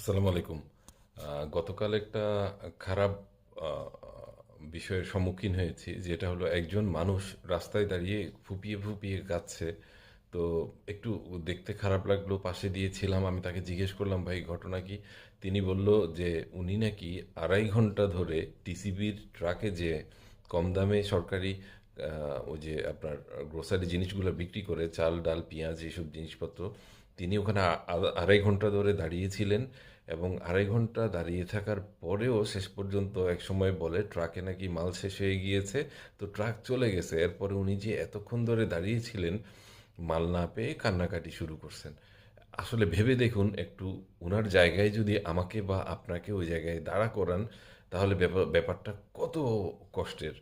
আসসালামু আলাইকুম। গতকাল একটা খারাপ বিষয়ের সম্মুখীন হয়েছি, যেটা হলো একজন মানুষ রাস্তায় দাঁড়িয়ে ফুপিয়ে ফুপিয়ে কাঁদছে। তো একটু দেখতে খারাপ লাগল, পাশে দিয়েছিলাম, আমি তাকে জিজ্ঞেস করলাম, ভাই, ঘটনা কি? তিনি বলল যে, উনি নাকি আড়াই ঘণ্টা ধরে টিসিবির ট্রাকে যে কম দামে সরকারি ওই যে আপনার গ্রোসারি জিনিসগুলো বিক্রি করে, চাল, ডাল, পেঁয়াজ, এইসব জিনিসপত্র তিনি ওখানে আড়াই ঘণ্টা ধরে দাঁড়িয়েছিলেন এবং আড়াই ঘণ্টা দাঁড়িয়ে থাকার পরেও শেষ পর্যন্ত এক সময় বলে, ট্রাকে নাকি মাল শেষ হয়ে গিয়েছে। তো ট্রাক চলে গেছে। এরপরে উনি যে এতক্ষণ ধরে দাঁড়িয়েছিলেন মাল না পেয়ে কান্নাকাটি শুরু করছেন। আসলে ভেবে দেখুন, একটু ওনার জায়গায় যদি আমাকে বা আপনাকে ওই জায়গায় দাঁড়া করান, তাহলে ব্যাপার- ব্যাপারটা কত কষ্টের।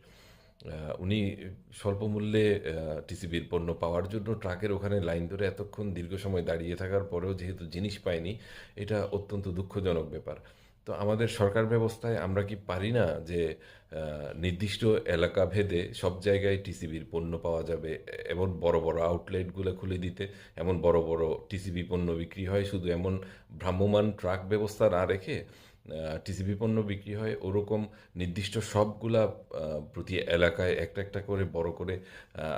উনি স্বল্প মূল্যে টিসিবির পণ্য পাওয়ার জন্য ট্রাকের ওখানে লাইন ধরে এতক্ষণ দীর্ঘ সময় দাঁড়িয়ে থাকার পরেও যেহেতু জিনিস পায়নি এটা অত্যন্ত দুঃখজনক ব্যাপার। তো আমাদের সরকার ব্যবস্থায় আমরা কি পারি না যে নির্দিষ্ট এলাকা ভেদে সব জায়গায় টিসিবির পণ্য পাওয়া যাবে, এমন বড় বড় আউটলেটগুলো খুলে দিতে, এমন বড় বড় টিসিবি পণ্য বিক্রি হয়, শুধু এমন ভ্রাম্যমান ট্রাক ব্যবস্থা না রেখে টিসিবি পণ্য বিক্রি হয়, ওরকম নির্দিষ্ট সবগুলা প্রতি এলাকায় একটা একটা করে বড় করে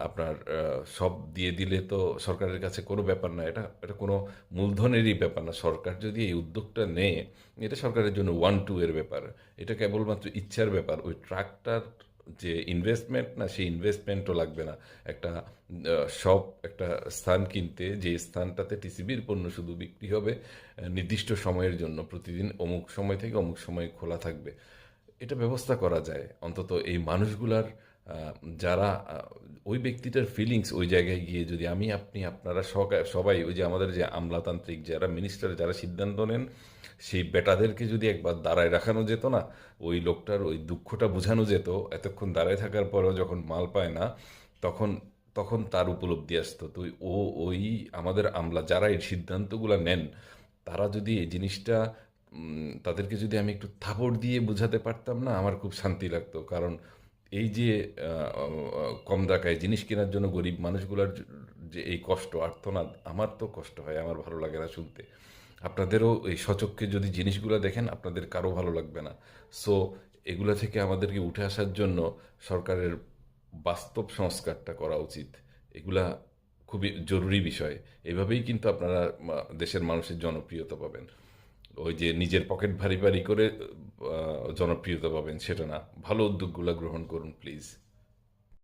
আপনার সব দিয়ে দিলে তো সরকারের কাছে কোনো ব্যাপার না। এটা এটা কোনো মূলধনেরই ব্যাপার না। সরকার যদি এই উদ্যোগটা নেয়, এটা সরকারের জন্য ওয়ান টু এর ব্যাপার। এটা কেবলমাত্র ইচ্ছার ব্যাপার। ওই ট্রাকটার যে ইনভেস্টমেন্ট না সেই ইনভেস্টমেন্টও লাগবে না। একটা সব একটা স্থান কিনতে যে স্থানটাতে টিসিবির পণ্য শুধু বিক্রি হবে নির্দিষ্ট সময়ের জন্য, প্রতিদিন অমুক সময় থেকে অমুক সময় খোলা থাকবে। এটা ব্যবস্থা করা যায়। অন্তত এই মানুষগুলার যারা ওই ব্যক্তিটার ফিলিংস ওই জায়গায় গিয়ে যদি আমি, আপনি, আপনারা সবাই, ওই যে আমাদের যে আমলাতান্ত্রিক যারা মিনিস্টার যারা সিদ্ধান্ত নেন, সেই বেটাদেরকে যদি একবার দাঁড়ায় রাখানো যেত না, ওই লোকটার ওই দুঃখটা বোঝানো যেত, এতক্ষণ দাঁড়ায় থাকার পরেও যখন মাল পায় না, তখন তখন তার উপলব্ধি আসতো। তো ও, ওই আমাদের আমলা যারা এই সিদ্ধান্তগুলো নেন, তারা যদি এই জিনিসটা তাদেরকে যদি আমি একটু থাপড় দিয়ে বোঝাতে পারতাম না, আমার খুব শান্তি লাগতো। কারণ এই যে কম টাকায় জিনিস কেনার জন্য গরিব মানুষগুলোর যে এই কষ্ট, আর্তনাদ, আমার তো কষ্ট হয়, আমার ভালো লাগে না শুনতে। আপনাদেরও এই সচক্ষে যদি জিনিসগুলো দেখেন, আপনাদের কারও ভালো লাগবে না। সো, এগুলো থেকে আমাদেরকে উঠে আসার জন্য সরকারের বাস্তব সংস্কারটা করা উচিত। এগুলা খুবই জরুরি বিষয়। এভাবেই কিন্তু আপনারা দেশের মানুষের জনপ্রিয়তা পাবেন। ওই যে নিজের পকেট ভারী ভারী করে জনপ্রিয়তা পাবেন সেটা না। ভালো উদ্যোগগুলো গ্রহণ করুন প্লিজ